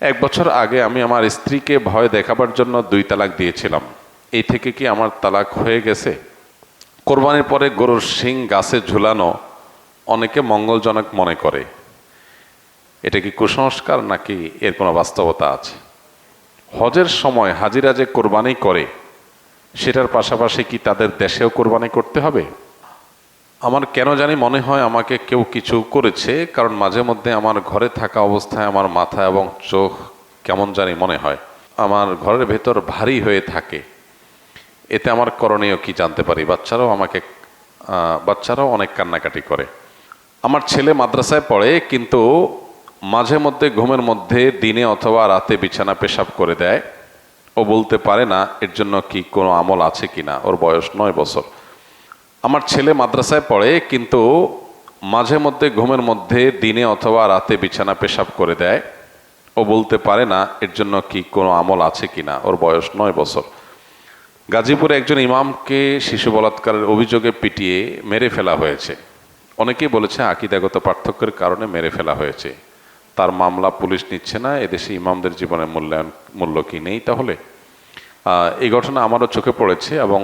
এক বছর আগে আমি আমার স্ত্রীকে ভয় দেখাবার জন্য দুই তালাক দিয়েছিলাম। এই থেকে কি আমার তালাক হয়ে গেছে? কোরবানির পরে গরুর শিং গাছে ঝুলানো অনেকে মঙ্গলজনক মনে করে। এটা কি কুসংস্কার নাকি এর কোনো বাস্তবতা আছে? হজের সময় হাজিরা যে কোরবানি করে, সেটার পাশাপাশি কি তাদের দেশেও কোরবানি করতে হবে? আমার কেন জানি মনে হয় আমাকে কেউ কিছু করেছে, কারণ মাঝে মধ্যে আমার ঘরে থাকা অবস্থায় আমার মাথা এবং চোখ কেমন জানি মনে হয়। আমার ঘরের ভেতর ভারী হয়ে থাকে। এতে আমার করণীয় কি জানতে পারি? বাচ্চারাও আমাকে বাচ্চারাও অনেক কান্নাকাটি করে। আমার ছেলে মাদ্রাসায় পড়ে, কিন্তু মাঝে মধ্যে ঘুমের মধ্যে দিনে অথবা রাতে বিছানা পেশাব করে দেয়। ও বলতে পারে না, এর জন্য কি কোনো আমল আছে কিনা? ওর বয়স নয় বছর। আমার ছেলে মাদ্রাসায় পড়ে, কিন্তু মাঝে মধ্যে ঘুমের মধ্যে দিনে অথবা রাতে বিছানা পেশাব করে দেয়। ও বলতে পারে না, এর জন্য কি কোনো আমল আছে কিনা ওর বয়স নয় বছর। গাজীপুরে একজন ইমামকে শিশু বলাৎকারের অভিযোগে পিটিয়ে মেরে ফেলা হয়েছে। অনেকেই বলেছে, আকিদাগত পার্থক্যের কারণে মেরে ফেলা হয়েছে। তার মামলা পুলিশ নিচ্ছে না, এদেশে ইমামদের জীবনের মূল্যায়ন, মূল্য কি নেই তাহলে? এই ঘটনা আমারও চোখে পড়েছে এবং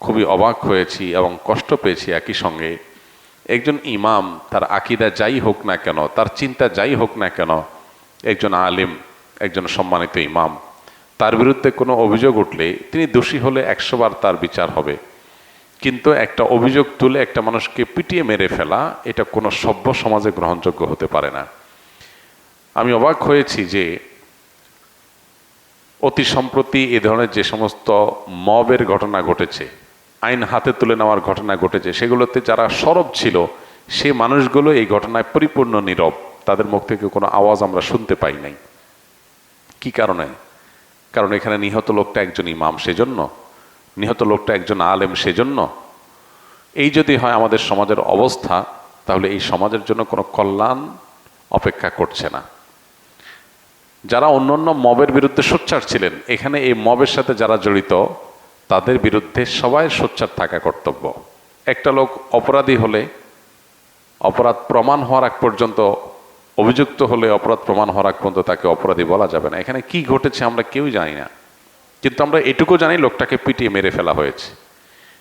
খুবই অবাক হয়েছি এবং কষ্ট পেয়েছি একই সঙ্গে। একজন ইমাম, তার আকিদা যাই হোক না কেন, তার চিন্তা যাই হোক না কেন, একজন আলিম, একজন সম্মানিত ইমাম, তার বিরুদ্ধে কোনো অভিযোগ উঠলে তিনি দোষী হলে একশোবার তার বিচার হবে। কিন্তু একটা অভিযোগ তুলে একটা মানুষকে পিটিয়ে মেরে ফেলা, এটা কোনো সভ্য সমাজে গ্রহণযোগ্য হতে পারে না। আমি অবাক হয়েছি যে অতি সম্প্রতি এ ধরনের যে সমস্ত মবের ঘটনা ঘটেছে, আইন হাতে তুলে নেওয়ার ঘটনা ঘটেছে, সেগুলোতে যারা সরব ছিল, সে মানুষগুলো এই ঘটনায় পরিপূর্ণ নীরব। তাদের মুখ থেকে কোনো আওয়াজ আমরা শুনতে পাই নাই। কি কারণে? কারণ এখানে নিহত লোকটা একজন ইমাম সেজন্য, নিহত লোকটা একজন আলেম সেজন্য। এই যদি হয় আমাদের সমাজের অবস্থা, তাহলে এই সমাজের জন্য কোনো কল্যাণ অপেক্ষা করছে না। যারা অন্য অন্য মবের বিরুদ্ধে সোচ্চার ছিলেন, এখানে এই মবের সাথে যারা জড়িত, তাদের বিরুদ্ধে সবাই সোচ্চার থাকা কর্তব্য। একটা লোক অপরাধী হলে, অপরাধ প্রমাণ হওয়ার আগ পর্যন্ত, অভিযুক্ত হলে অপরাধ প্রমাণ হওয়ার আগ পর্যন্ত তাকে অপরাধী বলা যাবে না। এখানে কি ঘটেছে আমরা কেউ জানি না। কিন্তু আমরা এটুকু জানি লোকটাকে পিটিয়ে মেরে ফেলা হয়েছে।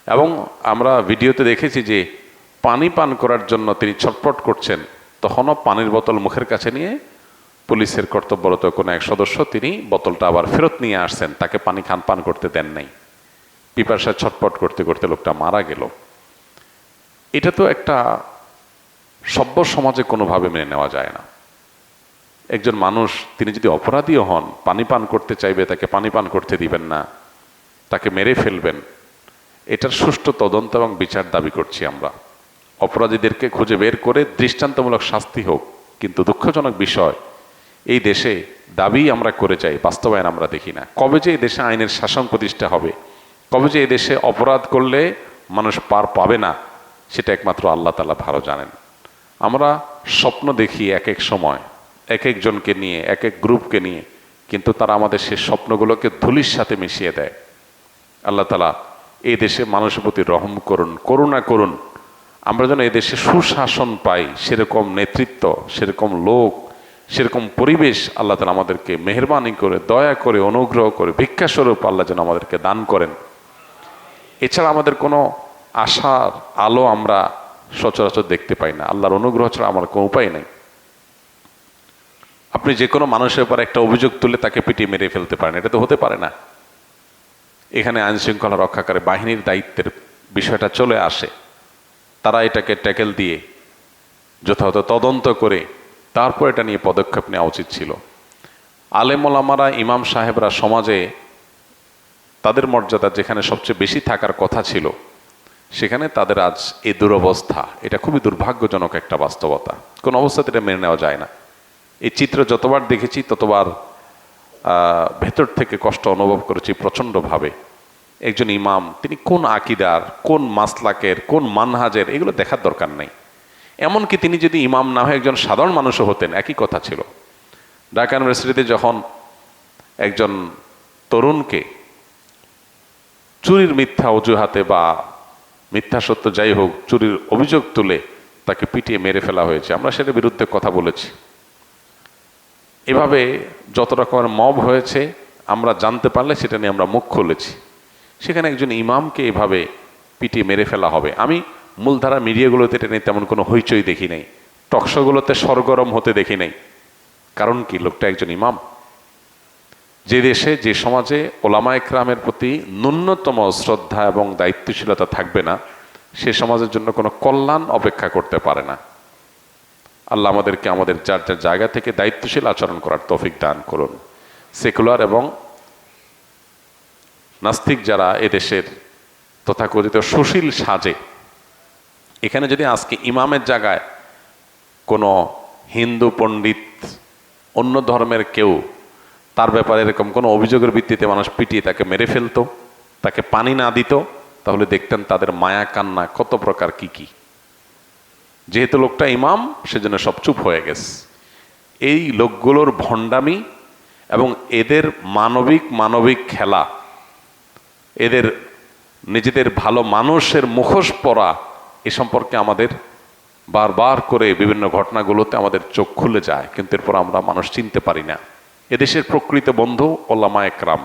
এবং আমরা ভিডিওতে দেখেছি যে, পানি পান করার জন্য তিনি ছটপট করছেন, তখনও পানির বোতল মুখের কাছে নিয়ে পুলিশের কর্তব্যরত কোনো এক সদস্য, তিনি বোতলটা আবার ফেরত নিয়ে আসছেন। তাকে পানি খান, পান করতে দেন নাই। পিপাসা ছটপট করতে করতে লোকটা মারা গেল। এটা তো একটা সভ্য সমাজে কোনোভাবে মেনে নেওয়া যায় না। একজন মানুষ, তিনি যদি অপরাধীও হন, পানি পান করতে চাইবে, তাকে পানি পান করতে দিবেন না, তাকে মেরে ফেলবেন। এটার সুষ্ঠু তদন্ত এবং বিচার দাবি করছি আমরা। অপরাধীদেরকে খুঁজে বের করে দৃষ্টান্তমূলক শাস্তি হোক, কিন্তু দুঃখজনক বিষয় এই দেশে দাবি আমরা করে যাই বাস্তবায়ন আমরা দেখি না। কবে যে এই দেশে আইনের শাসন প্রতিষ্ঠা হবে, কবে যে এই দেশে অপরাধ করলে মানুষ পার পাবে না, সেটা একমাত্র আল্লাহ তালা ভালো জানেন। আমরা স্বপ্ন দেখি এক এক সময়, এক একজনকে নিয়ে, এক এক গ্রুপকে নিয়ে, কিন্তু তারা আমাদের সেই স্বপ্নগুলোকে ধুলির সাথে মিশিয়ে দেয়। আল্লাহ তালা এই দেশে মানুষের প্রতি রহম করুন, করুণা করুন। আমরা যেন এই দেশে সুশাসন পাই, সেরকম নেতৃত্ব, সেরকম লোক সেরকম পরিবেশ আল্লাহ তালা আমাদেরকে মেহরবানি করে, দয়া করে, অনুগ্রহ করে, ভিক্ষাস্বরূপ আল্লাহ যেন আমাদেরকে দান করেন। এছাড়া আমাদের কোনো আশার আলো আমরা সচরাচর দেখতে পাই না। আল্লাহর অনুগ্রহ ছাড়া আমার কোনো উপায় নেই। আপনি যে কোনো মানুষের উপর একটা অভিযোগ তুলে তাকে পিটিয়ে মেরে ফেলতে পারেন, এটা তো হতে পারে না। এখানে আইন শৃঙ্খলা রক্ষাকারী বাহিনীর দায়িত্বের বিষয়টা চলে আসে। তারা এটাকে ট্যাকেল দিয়ে যথাযথ তদন্ত করে তারপর এটা নিয়ে পদক্ষেপ নেওয়া উচিত ছিল। আলেমোলামারা, ইমাম সাহেবরা সমাজে তাদের মর্যাদা যেখানে সবচেয়ে বেশি থাকার কথা ছিল, সেখানে তাদের আজ এই দুরবস্থা, এটা খুবই দুর্ভাগ্যজনক একটা বাস্তবতা। কোন অবস্থাতে এটা মেনে নেওয়া যায় না। এই চিত্র যতবার দেখেছি, ততবার ভেতর থেকে কষ্ট অনুভব করেছি প্রচণ্ডভাবে। একজন ইমাম, তিনি কোন আকিদার, কোন মাসলাকের, কোন মানহাজের, এগুলো দেখার দরকার নেই। এমনকি তিনি যদি ইমাম না হয় একজন সাধারণ মানুষও হতেন, একই কথা ছিল। ঢাকা ইউনিভার্সিটিতে যখন একজন তরুণকে চুরির মিথ্যা অজুহাতে বা মিথ্যা সত্য যাই হোক, চুরির অভিযোগ তুলে তাকে পিটিয়ে মেরে ফেলা হয়েছে, আমরা সেটার বিরুদ্ধে কথা বলেছি। এভাবে যত রকমের মব হয়েছে, আমরা জানতে পারলে সেটা নিয়ে আমরা মুখ খুলেছি। সেখানে একজন ইমামকে এভাবে পিটিয়ে মেরে ফেলা হবে। আমি মূলধারা মিডিয়াগুলোতে এটা নিয়ে তেমন কোনো হইচই দেখি নাই। টকশোগুলোতে সরগরম হতে দেখি নাই। কারণ কি? লোকটা একজন ইমাম। যে দেশে, যে সমাজে ওলামা একরামের প্রতি ন্যূনতম শ্রদ্ধা এবং দায়িত্বশীলতা থাকবে না, সে সমাজের জন্য কোনো কল্যাণ অপেক্ষা করতে পারে না। আল্লাহ আমাদেরকে আমাদের যার যার জায়গা থেকে দায়িত্বশীল আচরণ করার তৌফিক দান করুন। সেকুলার এবং নাস্তিক যারা এদেশের তথাকথিত সুশীল সাজে এখানে যদি আজকে ইমামের জায়গায় কোনো হিন্দু, পণ্ডিত, অন্য ধর্মের কেউ তার ব্যাপারে এরকম কোনো অভিযোগের ভিত্তিতে মানুষ পিটিয়ে তাকে মেরে ফেলতো, তাকে পানি না দিত, তাহলে দেখতেন তাদের মায়া কান্না কত প্রকার, কি কি। যেহেতু লোকটা ইমাম, সেজন্য সব চুপ হয়ে গেছে। এই লোকগুলোর ভণ্ডামি এবং এদের মানবিক মানবিক খেলা, এদের নিজেদের ভালো মানুষের মুখোশ পরা এ সম্পর্কে আমাদের বারবার করে বিভিন্ন ঘটনাগুলোতে আমাদের চোখ খুলে যায়, কিন্তু এরপর আমরা মানুষ চিনতে পারি না। এদেশের প্রকৃত বন্ধু ওলামা একরাম।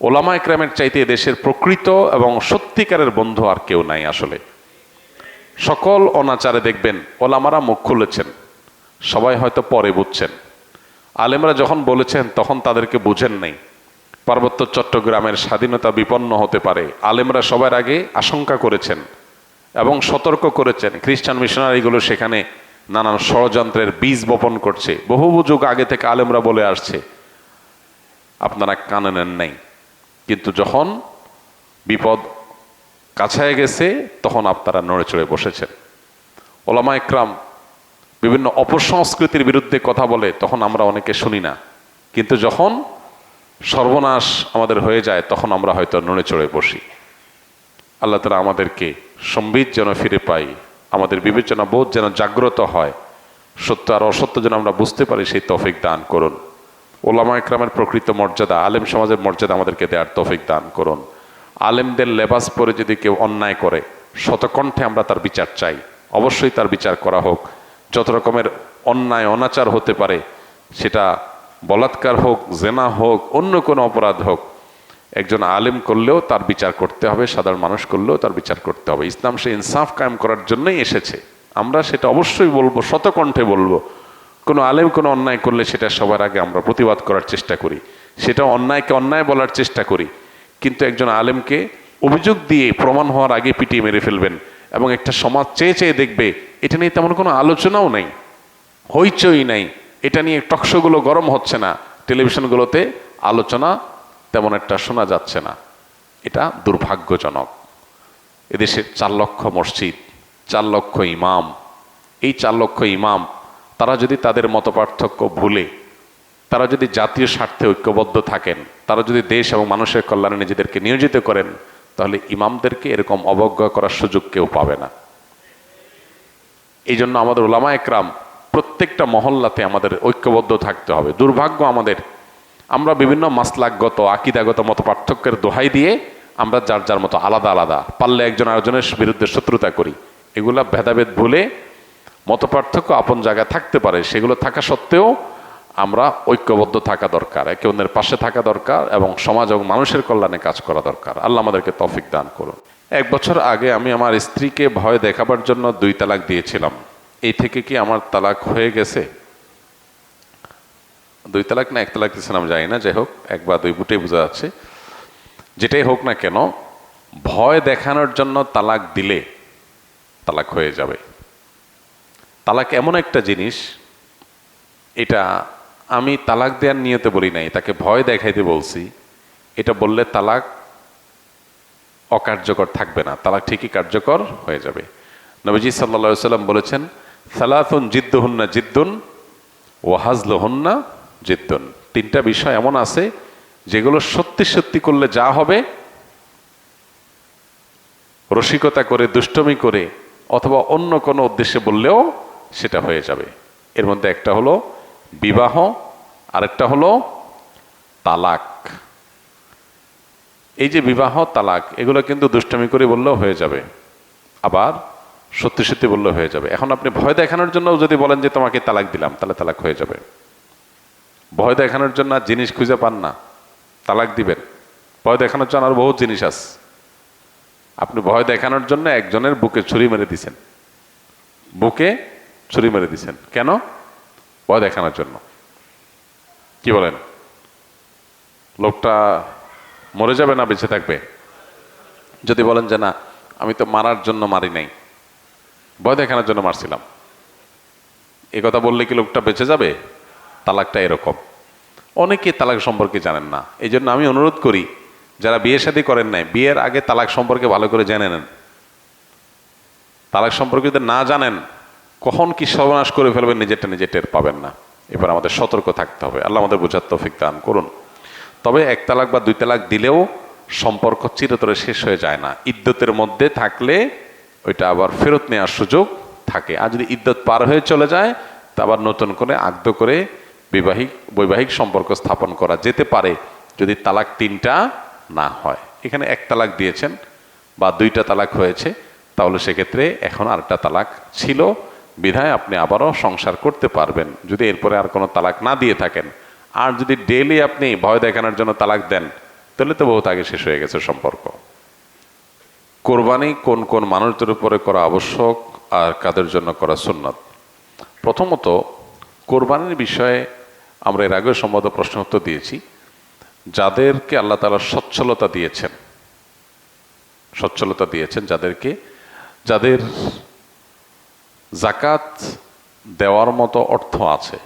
ওলামা একরামের চাইতে এদেশের প্রকৃত এবং সত্যিকারের বন্ধু আর কেউ নাই আসলে। সকল অনাচারে দেখবেন, ওলামারা মুখ খুলেছেন, সবাই হয়তো পরে বুঝছেন। আলেমরা যখন বলেছেন, তখন তাদেরকে বুঝেন নাই। পার্বত্য চট্টগ্রামের স্বাধীনতা বিপন্ন হতে পারে, আলেমরা সবার আগে আশঙ্কা করেছেন। এবং সতর্ক করেছেন। খ্রিস্টান মিশনারিগুলো সেখানে নানান ষড়যন্ত্রের বীজ বপন করছে। বহু যুগ আগে থেকে আলেমরা বলে আসছে, আপনারা কানে নেন নাই। কিন্তু যখন বিপদ কাছায় গেছে, তখন আপনারা নড়ে চড়ে বসেছেন। ওলামা একরাম বিভিন্ন অপসংস্কৃতির বিরুদ্ধে কথা বলে, তখন আমরা অনেকে শুনি না। কিন্তু যখন সর্বনাশ আমাদের হয়ে যায়, তখন আমরা হয়তো নড়ে চড়ে বসি। আল্লাহ তালা আমাদেরকে সম্বিত যেন ফিরে পাই। আমাদের বিবেচনা বোধ যেন জাগ্রত হয়। সত্য আর অসত্য যেন আমরা বুঝতে পারি, সেই তফিক দান করুন। ওলামা একরামের প্রকৃত মর্যাদা, আলেম সমাজের মর্যাদা আমাদেরকে দেওয়ার তফিক দান করুন। আলেমদের লেবাস পরে যদি কেউ অন্যায় করে, শতকণ্ঠে আমরা তার বিচার চাই। অবশ্যই তার বিচার করা হোক। যত রকমের অন্যায়, অনাচার হতে পারে, সেটা বলাৎকার হোক, জেনা হোক, অন্য কোনো অপরাধ হোক একজন আলেম করলেও তার বিচার করতে হবে, সাধারণ মানুষ করলেও তার বিচার করতে হবে। ইসলাম সে ইনসাফ কায়েম করার জন্যই এসেছে। আমরা সেটা অবশ্যই বলব, শতকণ্ঠে বলব। কোনো আলেম, কোনো অন্যায় করলে সেটা সবার আগে আমরা প্রতিবাদ করার চেষ্টা করি। সেটা অন্যায়কে অন্যায় বলার চেষ্টা করি। কিন্তু একজন আলেমকে অভিযোগ দিয়ে প্রমাণ হওয়ার আগে পিটিয়ে মেরে ফেলবেন এবং একটা সমাজ চেয়ে চেয়ে দেখবে, এটা নিয়ে তেমন কোনো আলোচনাও নাই, হইচই নাই। এটা নিয়ে টকশোগুলো গরম হচ্ছে না। টেলিভিশনগুলোতে আলোচনা তেমন একটা শোনা যাচ্ছে না। এটা দুর্ভাগ্যজনক। এদেশের চার লক্ষ মসজিদ, চার লক্ষ ইমাম। এই চার লক্ষ ইমাম, তারা যদি তাদের মত পার্থক্য ভুলে, তারা যদি জাতীয় স্বার্থে ঐক্যবদ্ধ থাকেন, তারা যদি দেশ এবং মানুষের কল্যাণে নিজেদেরকে নিয়োজিত করেন, তাহলে ইমামদেরকে এরকম অবজ্ঞা করার সুযোগ কেউ পাবে না। এই জন্য আমাদের ওলামা একরাম প্রত্যেকটা মহল্লাতে আমাদের ঐক্যবদ্ধ থাকতে হবে। দুর্ভাগ্য আমাদের আমরা বিভিন্ন মাসলাকগত আকিদাগত মতো পার্থক্যের দোহাই দিয়ে আমরা যার যার মতো আলাদা আলাদা, পারলে একজন আরেকজনের বিরুদ্ধে শত্রুতা করি। এগুলা ভেদাভেদ ভুলে মত পার্থক্য আপন জায়গায় থাকতে পারে, সেগুলো থাকা সত্ত্বেও আমরা ঐক্যবদ্ধ থাকা দরকার, একে অন্যের পাশে থাকা দরকার এবং সমাজ এবং মানুষের কল্যাণে কাজ করা দরকার। আল্লাহ আমাদেরকে তফিক দান করুন। এক বছর আগে আমি আমার স্ত্রীকে ভয় দেখাবার জন্য দুই তালাক দিয়েছিলাম। এই থেকে কি আমার তালাক হয়ে গেছে? দুই তালাক না, এক তালাক দিয়েছিলাম জানি না, যাই হোক এক বা দুই বুটেই বোঝা যাচ্ছে। যেটাই হোক না কেন, ভয় দেখানোর জন্য তালাক দিলে তালাক হয়ে যাবে। তালাক এমন একটা জিনিস, এটা আমি তালাক দেওয়ার নিয়তে বলি নাই, তাকে ভয় দেখাইতে বলছি। এটা বললে তালাক অকার্যকর থাকবে না, তালাক ঠিকই কার্যকর হয়ে যাবে। নবীজি সাল্লা সাল্লাম বলেছেন, সালাতুন জিদ্দুহন্না জিদ্দুন ওয়াহাজলহন্না জিদ্দুন। তিনটা বিষয় এমন আছে যেগুলো সত্যি সত্যি করলে যা হবে, রসিকতা করে, দুষ্টমি করে, অথবা অন্য কোনো উদ্দেশ্যে বললেও সেটা হয়ে যাবে। এর মধ্যে একটা হলো বিবাহ, আরেকটা হলো তালাক। এই যে বিবাহ, তালাক, এগুলো কিন্তু দুষ্টমি করে বললেও হয়ে যাবে। আবার সত্যি সত্যি বললেও হয়ে যাবে। এখন আপনি ভয় দেখানোর জন্য যদি বলেন যে তোমাকে তালাক দিলাম, তাহলে তালাক হয়ে যাবে। ভয় দেখানোর জন্য আর জিনিস খুঁজে পান না। তালাক দিবেন। ভয় দেখানোর জন্য আর বহুত জিনিস আছে। আপনি ভয় দেখানোর জন্য একজনের বুকে ছুরি মেরে দিছেন। বুকে ছুরি মেরে দিছেন। কেন? ভয় দেখানোর জন্য। কি বলেন? লোকটা মরে যাবে না, বেঁচে থাকবে? যদি বলেন যে না, আমি তো মারার জন্য মারি নাই। ভয় দেখানোর জন্য মারছিলাম। এ কথা বললে কি লোকটা বেঁচে যাবে? তালাকটা এরকম। অনেকে তালাক সম্পর্কে জানেন না। এই জন্য আমি অনুরোধ করি, যারা বিয়ে শাদী করেন নাই, বিয়ের আগে তালাক সম্পর্কে ভালো করে জেনে নেন। তালাক সম্পর্কে যদি না জানেন, কখন কি সর্বনাশ করে ফেলবেন নিজেরটা নিজে টের পাবেন না। এবার আমাদের সতর্ক থাকতে হবে। আল্লাহ আমাদের বোঝার তৌফিক দান করুন। তবে এক তালাক বা দুই তালাক দিলেও সম্পর্ক চিরতরে শেষ হয়ে যায় না। ইদ্যতের মধ্যে থাকলে ওইটা আবার ফেরত নেওয়ার সুযোগ থাকে। আর যদি ইদ্যত পার হয়ে চলে যায়, তা আবার নতুন করে আগ্ধ করে বিবাহিক, বৈবাহিক সম্পর্ক স্থাপন করা যেতে পারে যদি তালাক তিনটা না হয়। এখানে এক তালাক দিয়েছেন বা দুইটা তালাক হয়েছে, তাহলে সেক্ষেত্রে এখন আরেকটা তালাক ছিল। বিধায় আপনি আবারও সংসার করতে পারবেন। যদি এরপরে আর কোনো তালাক না দিয়ে থাকেন, আর যদি ডেইলি আপনি ভয় দেখানোর জন্য তালাক দেন, তাহলে তো বহুত আগে শেষ হয়ে গেছে সম্পর্ক। কোরবানি কোন কোন মানুষদের উপরে করা আবশ্যক আর কাদের জন্য করা সুন্নত? প্রথমত কোরবানির বিষয়ে আমরা এর আগে সম্ভবত প্রশ্ন উত্তর দিয়েছি। যাদেরকে আল্লাহ তালা সচ্ছলতা দিয়েছেন সচ্ছলতা দিয়েছেন যাদেরকে, যাদের জাকাত দেওয়ার মতো অর্থ আছে,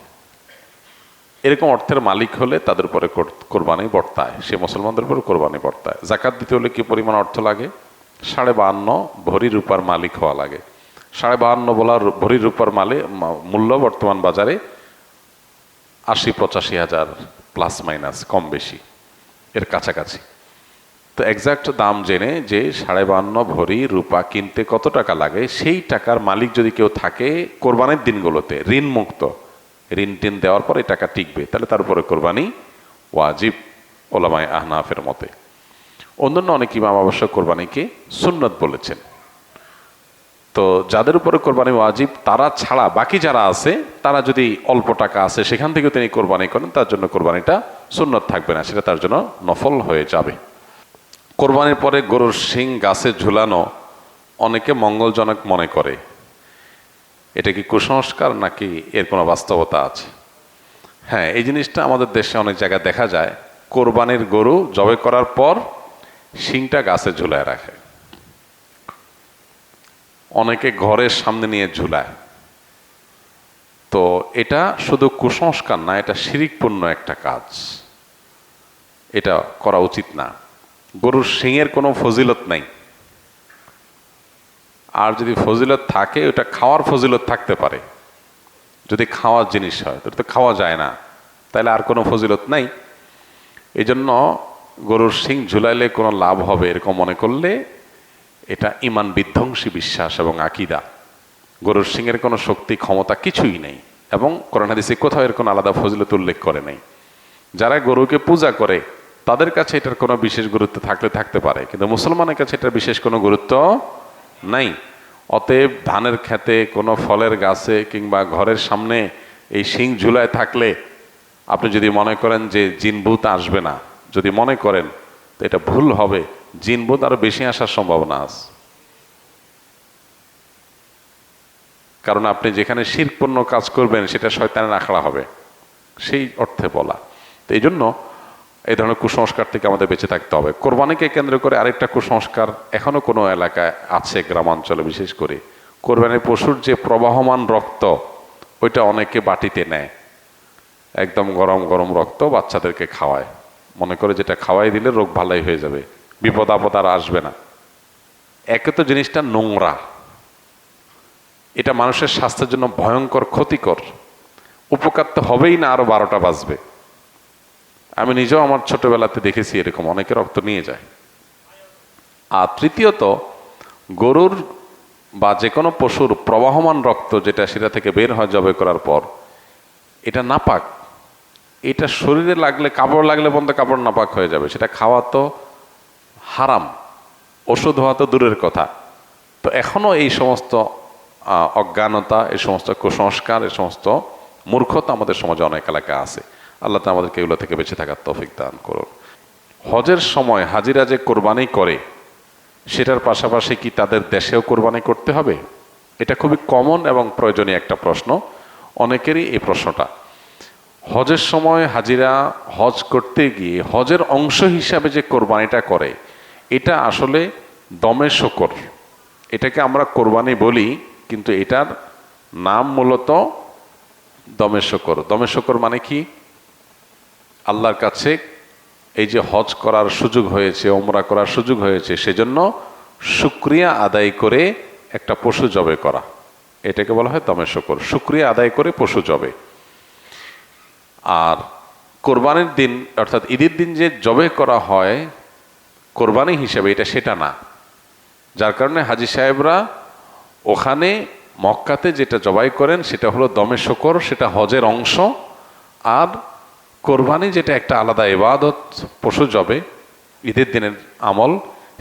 এরকম অর্থের মালিক হলে তাদের উপরে কোর- কোরবানি বর্তায়, সে মুসলমানদের উপরে কোরবানি বর্তায়। জাকাত দিতে হলে কি পরিমাণ অর্থ লাগে? সাড়ে বাহান্ন ভরি রূপার মালিক হওয়া লাগে। সাড়ে বাহান্ন বলার ভরি রূপার মালে মূল্য বর্তমান বাজারে আশি, পঁচাশি হাজার প্লাস মাইনাস কম বেশি, এর কাছাকাছি। তো এক্সাক্ট দাম জেনে যে সাড়ে বান্ন ভরি রূপা কিনতে কত টাকা লাগে, সেই টাকার মালিক যদি কেউ থাকে, কোরবানির দিনগুলোতে ঋণ মুক্ত, ঋণ টিন দেওয়ার পরে টাকা টিকবে, তাহলে তার উপরে কোরবানি ওয়াজিব ওলামায় আহনাফের মতে। অন্যান্য অনেক ইমাম অবশ্য কোরবানিকে সুন্নত বলেছেন। তো যাদের উপরে কোরবানি ওয়াজিব, তারা ছাড়া বাকি যারা আছে তারা যদি অল্প টাকা আছে, সেখান থেকে তিনি কোরবানি করেন, তার জন্য কোরবানিটা সুন্নত থাকবে না, সেটা তার জন্য নফল হয়ে যাবে। কোরবানির পরে গরুর শিং, গাছে ঝুলানো অনেকে মঙ্গলজনক মনে করে। এটা কি কুসংস্কার নাকি এর কোনো বাস্তবতা আছে? হ্যাঁ এই জিনিসটা আমাদের দেশে অনেক জায়গায় দেখা যায়। কোরবানির গরু জবে করার পর শিংটা গাছে ঝুলায় রাখে। অনেকে ঘরের সামনে নিয়ে ঝুলায়। তো এটা শুধু কুসংস্কার না, এটা শিরিকপূর্ণ একটা কাজ। এটা করা উচিত না। গরুর শিংয়ের কোনো ফজিলত নাই। আর যদি ফজিলত থাকে, ওটা খাওয়ার ফজিলত থাকতে পারে। যদি খাওয়ার জিনিস হয় তো খাওয়া যায় না। তাহলে আর কোনো ফজিলত নাই। এই জন্য গরুর শিং ঝুলাইলে কোনো লাভ হবে এরকম মনে করলে এটা ইমান বিধ্বংসী বিশ্বাস এবং আকিদা। গরুর সিংয়ের কোনো শক্তি, ক্ষমতা কিছুই নেই এবং কোরআন হাদিসে কোথাও এর কোনো আলাদা ফজলত উল্লেখ করে নেই। যারা গরুকে পূজা করে, তাদের কাছে এটার কোনো বিশেষ গুরুত্ব থাকলে থাকতে পারে, কিন্তু মুসলমানের কাছে এটার বিশেষ কোনো গুরুত্ব নাই। অতএব ধানের খেতে কোনো ফলের গাছে কিংবা ঘরের সামনে এই শিং ঝুলায় থাকলে আপনি যদি মনে করেন যে জিনভূত আসবে না, যদি মনে করেন তো এটা ভুল হবে। জিনভূত আরও বেশি আসার সম্ভাবনা আছে। কারণ আপনি যেখানে শিরপূর্ণ কাজ করবেন, সেটা শয়তানের আখড়া হবে। সেই অর্থে বলা। তো এই জন্য এই ধরনের কুসংস্কার থেকে আমাদের বেঁচে থাকতে হবে। কোরবানিকে কেন্দ্র করে আরেকটা কুসংস্কার এখনও কোনো এলাকায় আছে, গ্রামাঞ্চলে বিশেষ করে। কোরবানির পশুর যে প্রবাহমান রক্ত, ওইটা অনেকে বাটিতে নেয়। একদম গরম গরম রক্ত বাচ্চাদেরকে খাওয়ায়। মনে করে যেটা খাওয়াই দিলে রোগ ভালোই হয়ে যাবে। বিপদ আপদ আর আসবে না। একে তো জিনিসটা নোংরা। এটা মানুষের স্বাস্থ্যের জন্য ভয়ঙ্কর, ক্ষতিকর। উপকার তো হবেই না আরও বারোটা বাজবে। আমি নিজেও আমার ছোটবেলাতে দেখেছি এরকম, অনেকে রক্ত নিয়ে যায়। আর তৃতীয়ত, গরুর বা যে কোনো পশুর প্রবাহমান রক্ত যেটা সেটা থেকে বের হয় জবে করার পর, এটা নাপাক। এটা শরীরে লাগলে, কাপড় লাগলে বন্ধ, কাপড় নাপাক হয়ে যাবে। সেটা খাওয়া তো হারাম। ওষুধ হওয়া তো দূরের কথা। তো এখনও এই সমস্ত অজ্ঞানতা এই সমস্ত কুসংস্কার এই সমস্ত মূর্খতা আমাদের সমাজে অনেক এলাকায় আছে। আল্লাহ তা আমাদেরকে এগুলো থেকে বেঁচে থাকার তৌফিক দান করুন। হজের সময় হাজিরা যে কোরবানি করে, সেটার পাশাপাশি কি তাদের দেশেও কোরবানি করতে হবে? এটা খুবই কমন এবং প্রয়োজনীয় একটা প্রশ্ন। অনেকেরই এই প্রশ্নটা। হজের সময় হাজিরা হজ করতে গিয়ে হজের অংশ হিসাবে যে কোরবানিটা করে, এটা আসলে দমে শকর। এটাকে আমরা কোরবানি বলি কিন্তু এটার নাম মূলত দমে শকর। দমে শকর মানে কি? আল্লাহর কাছে এই যে হজ করার সুযোগ হয়েছে ওমরা করার সুযোগ হয়েছে, সেজন্য শুক্রিয়া আদায় করে একটা পশু জবে করা। এটাকে বলা হয় দমে শকর। শুক্রিয়া আদায় করে পশু জবে। আর কোরবানির দিন, অর্থাৎ ঈদের দিন যে জবে করা হয়, কোরবানি হিসেবে এটা সেটা না। যার কারণে হাজি সাহেবরা ওখানে মক্কাতে যেটা জবাই করেন, সেটা হলো দমে শকর, সেটা হজের অংশ। আর কোরবানি যেটা একটা আলাদা ইবাদত, পশু জবে, ঈদের দিনের আমল,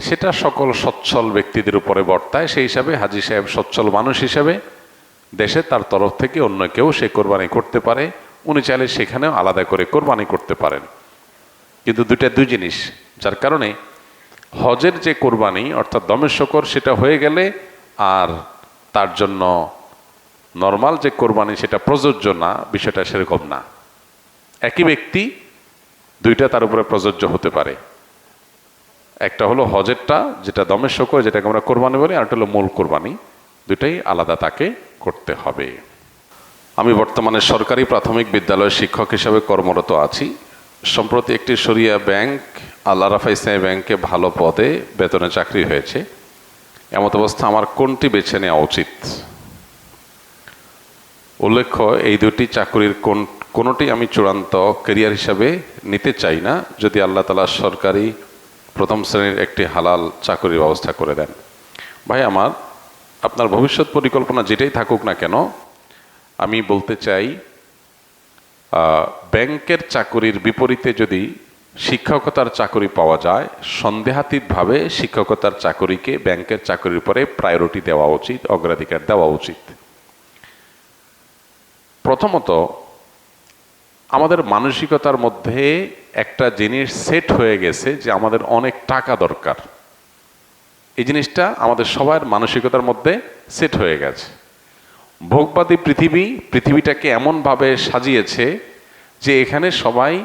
সেটা সকল সচ্ছল ব্যক্তিদের উপরে বর্তায়। সেই হিসাবে হাজি সাহেব সচ্ছল মানুষ হিসাবে দেশে তার তরফ থেকে অন্য কেউ সে কোরবানি করতে পারে। উনি চাইলে সেখানেও আলাদা করে কোরবানি করতে পারেন। কিন্তু দুইটা দুই জিনিস, যার কারণে হজের যে কোরবানি, অর্থাৎ দমের শকর, সেটা হয়ে গেলে আর তার জন্য নর্মাল যে কোরবানি, সেটা প্রযোজ্য না, বিষয়টা সেরকম না। একই ব্যক্তি, দুইটা তার উপরে প্রযোজ্য হতে পারে। একটা হলো হজেরটা, যেটা দমের শকর, যেটাকে আমরা কোরবানি বলি, আর একটা হলো মূল কোরবানি। দুটাই আলাদা তাকে করতে হবে। আমি বর্তমানে সরকারি প্রাথমিক বিদ্যালয়ের শিক্ষক হিসাবে কর্মরত আছি। সম্প্রতি একটি সরিয়া ব্যাংক আল্লাহ রাফা ইসলামী ব্যাংকে ভালো পদে বেতনে চাকরি হয়েছে। এমত অবস্থা আমার কোনটি বেছে নেওয়া উচিত? উল্লেখ্য, এই দুটি চাকরির কোন, কোনোটি আমি চূড়ান্ত কেরিয়ার হিসাবে নিতে চাই না, যদি আল্লাহ তালা সরকারি প্রথম শ্রেণির একটি হালাল চাকরির ব্যবস্থা করে দেন। ভাই, আমার, আপনার ভবিষ্যৎ পরিকল্পনা যেটাই থাকুক না কেন, আমি বলতে চাই ব্যাংকের চাকরির বিপরীতে যদি শিক্ষকতার চাকরি পাওয়া যায়। সন্দেহাতীতভাবে শিক্ষকতার চাকরিকে ব্যাংকের চাকরির পরে প্রায়োরিটি দেওয়া উচিত, অগ্রাধিকার দেওয়া উচিত। প্রথমত, আমাদের মানসিকতার মধ্যে একটা জিনিস সেট হয়ে গেছে যে আমাদের অনেক টাকা দরকার। এই জিনিসটা আমাদের সবার মানসিকতার মধ্যে সেট হয়ে গেছে। ভোগবাদী পৃথিবী, পৃথিবীটাকে এমনভাবে সাজিয়েছে যে এখানে সবাই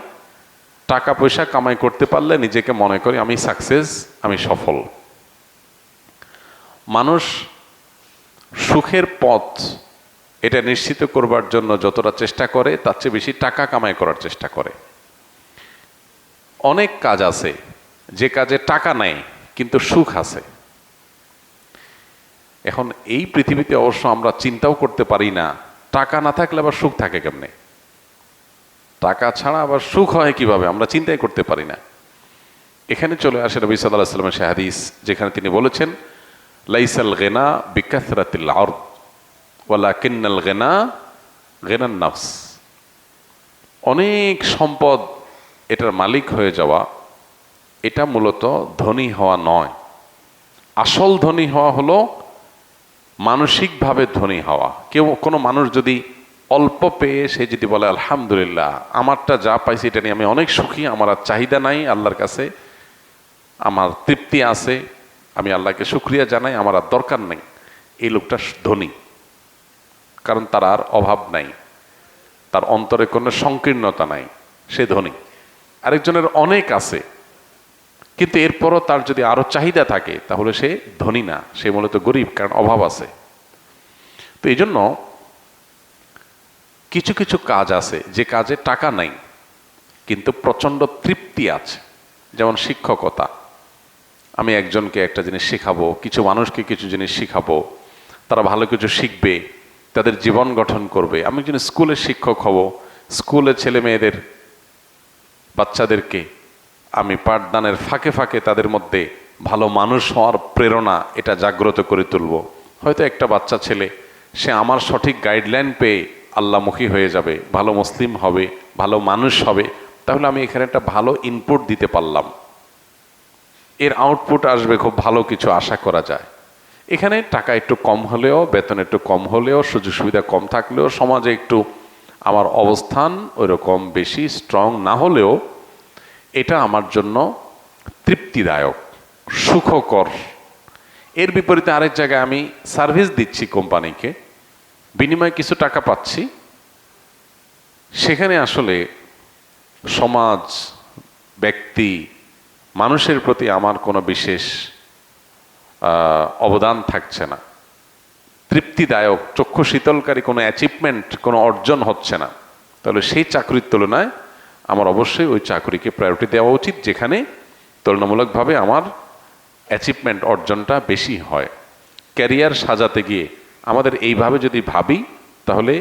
টাকা পয়সা কামাই করতে পারলে নিজেকে মনে করি আমি সাকসেস আমি সফল। মানুষ সুখের পথ এটা নিশ্চিত করবার জন্য যতটা চেষ্টা করে, তার চেয়ে বেশি টাকা কামাই করার চেষ্টা করে। অনেক কাজ আছে, যে কাজে টাকা নেই, কিন্তু সুখ আছে। এখন এই পৃথিবীতে অবশ্য আমরা চিন্তাও করতে পারি না, টাকা না থাকলে আবার সুখ থাকে কেমনে? টাকা ছাড়া আবার সুখ হয় কীভাবে? আমরা চিন্তাই করতে পারি না। এখানে চলে আসে নবী সাল্লাহ সাল্লামের সে হাদিস, যেখানে তিনি বলেছেন, লাইসাল গেনা বিকাসরাতিল আর্দ ওয়ালা কিন্নাল গেনা গেনান নাফস। অনেক সম্পদ এটার মালিক হয়ে যাওয়া, এটা মূলত ধনী হওয়া নয়। আসল ধনী হওয়া হলো মানসিকভাবে ধনী হওয়া। কেউ কোনো মানুষ যদি অল্প পেয়ে সে যদি বলে, আলহামদুলিল্লাহ, আমারটা যা পাইছি এটা নিয়ে আমি অনেক সুখী, আমার আর চাহিদা নাই আল্লাহর কাছে, আমার তৃপ্তি আছে, আমি আল্লাহকে শুক্রিয়া জানাই, আমার আর দরকার নেই। এই লোকটা ধনী, কারণ তার আর অভাব নাই, তার অন্তরে কোনো সংকীর্ণতা নাই, সে ধনী। আরেকজনের অনেক আছে, কিন্তু এরপরও তার যদি আরও চাহিদা থাকে, তাহলে সে ধনী না, সে মূলত গরিব, কারণ অভাব আছে। তো এই জন্য কিছু কিছু কাজ আছে যে কাজে টাকা নাই, কিন্তু প্রচণ্ড তৃপ্তি আছে। যেমন শিক্ষকতা। আমি একজনকে একটা জিনিস শেখাবো, কিছু মানুষকে কিছু জিনিস শিখাবো, তারা ভালো কিছু শিখবে, তাদের জীবন গঠন করবে। আমি একজন স্কুলের শিক্ষক হব, স্কুলে ছেলে মেয়েদের, বাচ্চাদেরকে আমি পাঠদানের ফাঁকে ফাঁকে তাদের মধ্যে ভালো মানুষ হওয়ার প্রেরণা এটা জাগ্রত করে তুলব। হয়তো একটা বাচ্চা ছেলে, সে আমার সঠিক গাইডলাইন পেয়ে আল্লামুখী হয়ে যাবে, ভালো মুসলিম হবে, ভালো মানুষ হবে, তাহলে আমি এখানে একটা ভালো ইনপুট দিতে পারলাম। এর আউটপুট আসবে খুব ভালো কিছু আশা করা যায়। এখানে টাকা একটু কম হলেও, বেতন একটু কম হলেও, সুযোগ সুবিধা কম থাকলেও, সমাজে একটু আমার অবস্থান ওইরকম বেশি স্ট্রং না হলেও, এটা আমার জন্য তৃপ্তিদায়ক, সুখকর। এর বিপরীতে আরেক জায়গায় আমি সার্ভিস দিচ্ছি কোম্পানিকে বিনিময়ে কিছু টাকা পাচ্ছি। সেখানে আসলে সমাজ, ব্যক্তি, মানুষের প্রতি আমার কোনো বিশেষ অবদান থাকছে না। তৃপ্তিদায়ক, চক্ষু শীতলকারী কোনো অ্যাচিভমেন্ট কোনো অর্জন হচ্ছে না। তাহলে সেই চাকরির তুলনায় আমার অবশ্যই ওই চাকরিকে প্রায়োরিটি দেওয়া উচিত, যেখানে তুলনামূলকভাবে আমার অ্যাচিভমেন্ট অর্জনটা বেশি হয়। ক্যারিয়ার সাজাতে গিয়ে আমাদের এইভাবে যদি ভাবি, তাহলে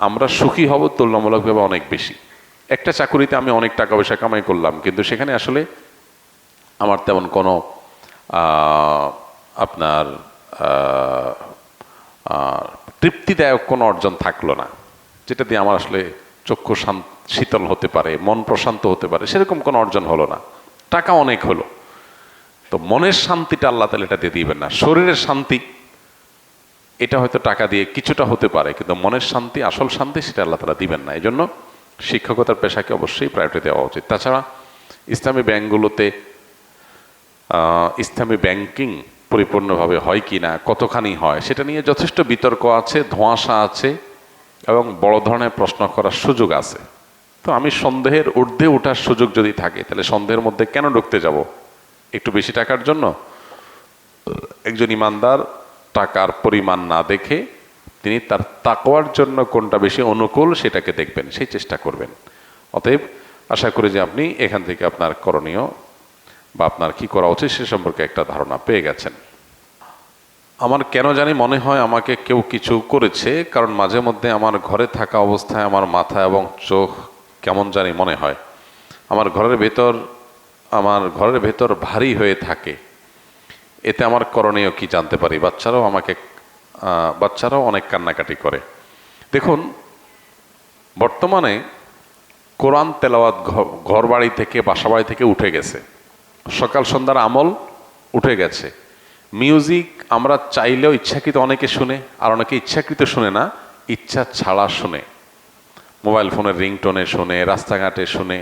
আমরা সুখী হব তুলনামূলকভাবে অনেক বেশি। একটা চাকুরিতে আমি অনেক টাকা পয়সা কামাই করলাম, কিন্তু সেখানে আসলে আমার তেমন কোনো আপনার তৃপ্তিদায়ক কোনো অর্জন থাকল না। যেটা দিয়ে আমার আসলে চক্ষু শীতল হতে পারে, মন প্রশান্ত হতে পারে, সেরকম কোনো অর্জন হলো না। টাকা অনেক হলো। তো মনের শান্তিটা আল্লাহ তালা এটা দিয়ে দিবেন না। শরীরের শান্তি এটা হয়তো টাকা দিয়ে কিছুটা হতে পারে, কিন্তু মনের শান্তি, আসল শান্তি সেটা আল্লাহ তালা দিবেন না। এই জন্য শিক্ষকতার পেশাকে অবশ্যই প্রায়োরিটি দেওয়া উচিত। তাছাড়া ইসলামী ব্যাংকগুলোতে ইসলামী ব্যাংকিং পরিপূর্ণভাবে হয় কি না কতখানি হয়, সেটা নিয়ে যথেষ্ট বিতর্ক আছে, ধোঁয়াশা আছে এবং বড় ধরনের প্রশ্ন করার সুযোগ আছে। তো আমি সন্দেহের ঊর্ধ্বে ওঠার সুযোগ যদি থাকে, তাহলে সন্দেহের মধ্যে কেন ঢুকতে যাব? একটু বেশি টাকার জন্য? একজন ইমানদার টাকার পরিমাণ না দেখে তিনি তার তাকওয়ার জন্য কোনটা বেশি অনুকূল সেটাকে দেখবেন, সেই চেষ্টা করবেন। অতএব আশা করি যে আপনি এখান থেকে আপনার করণীয় বা আপনার কি করা উচিত সে সম্পর্কে একটা ধারণা পেয়ে গেছেন। আমার কেন জানি মনে হয় আমাকে কেউ কিছু করেছে, কারণ মাঝে মধ্যে আমার ঘরে থাকা অবস্থায় আমার মাথা এবং চোখ কেমন জানি মনে হয়। আমার ঘরের ভেতর, আমার ঘরের ভেতর ভারী হয়ে থাকে। এতে আমার করণীয় কি জানতে পারি? বাচ্চারাও আমাকে বাচ্চারাও অনেক কান্নাকাটি করে। দেখুন, বর্তমানে কোরআন তেলাওয়াত ঘর বাড়ি থেকে বাসা বাড়ি থেকে উঠে গেছে। সকাল সন্ধ্যার আমল উঠে গেছে। মিউজিক আমরা চাইলেও ইচ্ছাকৃত অনেকে শুনে, আর অনেকে ইচ্ছাকৃত শুনে না, ইচ্ছা ছাড়া শুনে। মোবাইল ফোনের রিংটোনে শুনে, রাস্তাঘাটে শুনে।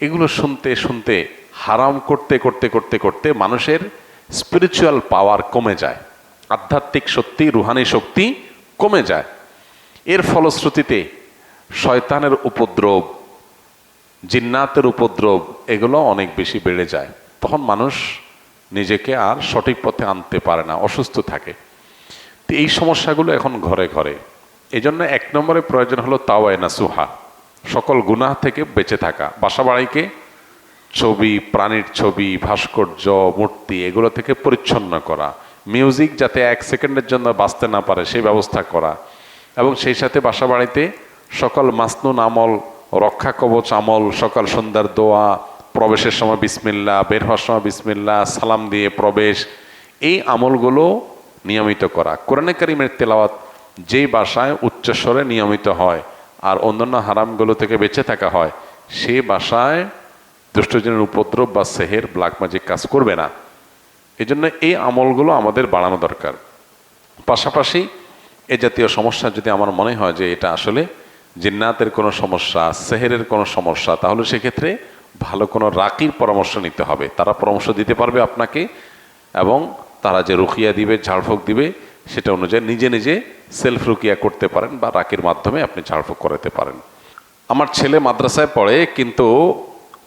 এগুলো শুনতে শুনতে, হারাম করতে করতে করতে করতে মানুষের স্পিরিচুয়াল পাওয়ার কমে যায়, আধ্যাত্মিক শক্তি, রুহানি শক্তি কমে যায়। এর ফলশ্রুতিতে শয়তানের উপদ্রব, জিন্নাতের উপদ্রব এগুলো অনেক বেশি বেড়ে যায়। তখন মানুষ নিজেকে আর সঠিক পথে আনতে পারে না, অসুস্থ থাকে। তো এই সমস্যাগুলো এখন ঘরে ঘরে। এই জন্য এক নম্বরে প্রয়োজন হলো তাওয়ায় না সুহা সকল গুনাহ থেকে বেঁচে থাকা, বাসা বাড়িকে ছবি, প্রাণীর ছবি, ভাস্কর্য, মূর্তি, এগুলো থেকে পরিচ্ছন্ন করা। মিউজিক যাতে এক সেকেন্ডের জন্য বাঁচতে না পারে, সেই ব্যবস্থা করা। এবং সেই সাথে বাসা বাড়িতে সকল মাসনুন আমল, রক্ষা কবচ আমল, সকাল সন্ধ্যার দোয়া, প্রবেশের সময় বিসমিল্লা, বের হওয়ার সময় বিসমিল্লা, সালাম দিয়ে প্রবেশ, এই আমলগুলো নিয়মিত করা। কোরআনে কারিমের তেলাওয়াত যেই বাসায় উচ্চস্বরে নিয়মিত হয়, আর অন্যান্য হারামগুলো থেকে বেঁচে থাকা হয় সেই বাসায় দুষ্টজনের উপদ্রব বা সেহের ব্ল্যাক ম্যাজিক কাজ করবে না। এই জন্য এই আমলগুলো আমাদের বাড়ানো দরকার। পাশাপাশি এ জাতীয় সমস্যা যদি আমার মনে হয় যে এটা আসলে জিন্নাতের কোনো সমস্যা, সেহেরের কোনো সমস্যা, তাহলে সেক্ষেত্রে ভালো কোনো রাকির পরামর্শ নিতে হবে। তারা পরামর্শ দিতে পারবে আপনাকে এবং তারা যে রুকিয়া দিবে, ঝাড়ফুঁক দিবে, সেটা অনুযায়ী নিজে নিজে সেলফ রুকিয়া করতে পারেন বা রাকির মাধ্যমে আপনি ঝাড়ফুঁক করাতে পারেন। আমার ছেলে মাদ্রাসায় পড়ে, কিন্তু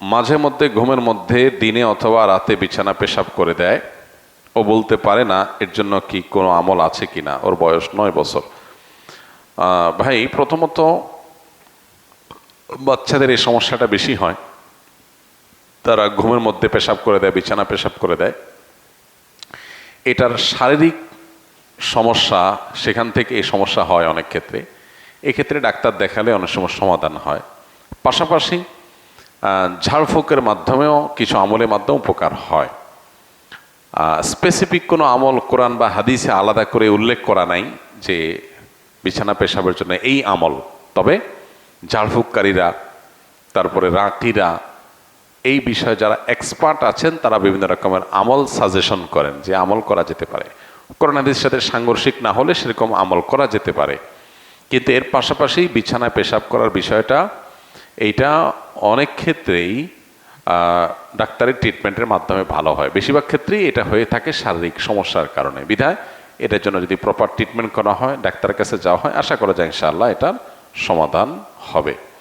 মাঝে মধ্যে ঘুমের মধ্যে দিনে অথবা রাতে বিছানা পেশাব করে দেয়। ও বলতে পারে না, এর জন্য কি কোনো আমল আছে কিনা ওর বয়স নয় বছর। ভাই, প্রথমত বাচ্চাদের এই সমস্যাটা বেশি হয়। তারা ঘুমের মধ্যে পেশাব করে দেয়, বিছানা পেশাব করে দেয়। এটার শারীরিক সমস্যা, সেখান থেকে এই সমস্যা হয় অনেক ক্ষেত্রে। এক্ষেত্রে ডাক্তার দেখালে অনেক সময় সমাধান হয়। পাশাপাশি ঝাড়ফুঁকের মাধ্যমেও কিছু আমলের মাধ্যমে উপকার হয়। স্পেসিফিক কোনো আমল কোরআন বা হাদিসে আলাদা করে উল্লেখ করা নাই যে বিছানা পেশাবের জন্য এই আমল। তবে ঝাড়ফুঁককারীরা, তারপরে রাঁটিরা, এই বিষয়ে যারা এক্সপার্ট আছেন, তারা বিভিন্ন রকমের আমল সাজেশন করেন যে আমল করা যেতে পারে। করোনাদের সাথে সাংঘর্ষিক না হলে সেরকম আমল করা যেতে পারে। কিন্তু এর পাশাপাশি বিছানা পেশাব করার বিষয়টা এইটা অনেক ক্ষেত্রেই ডাক্তারের ট্রিটমেন্টের মাধ্যমে ভালো হয়। বেশিরভাগ ক্ষেত্রেই এটা হয়ে থাকে শারীরিক সমস্যার কারণে। বিধায় এটার জন্য যদি প্রপার ট্রিটমেন্ট করা হয়, ডাক্তারের কাছে যাওয়া হয়, আশা করা যায় ইনশাআল্লাহ এটার সমাধান হবে।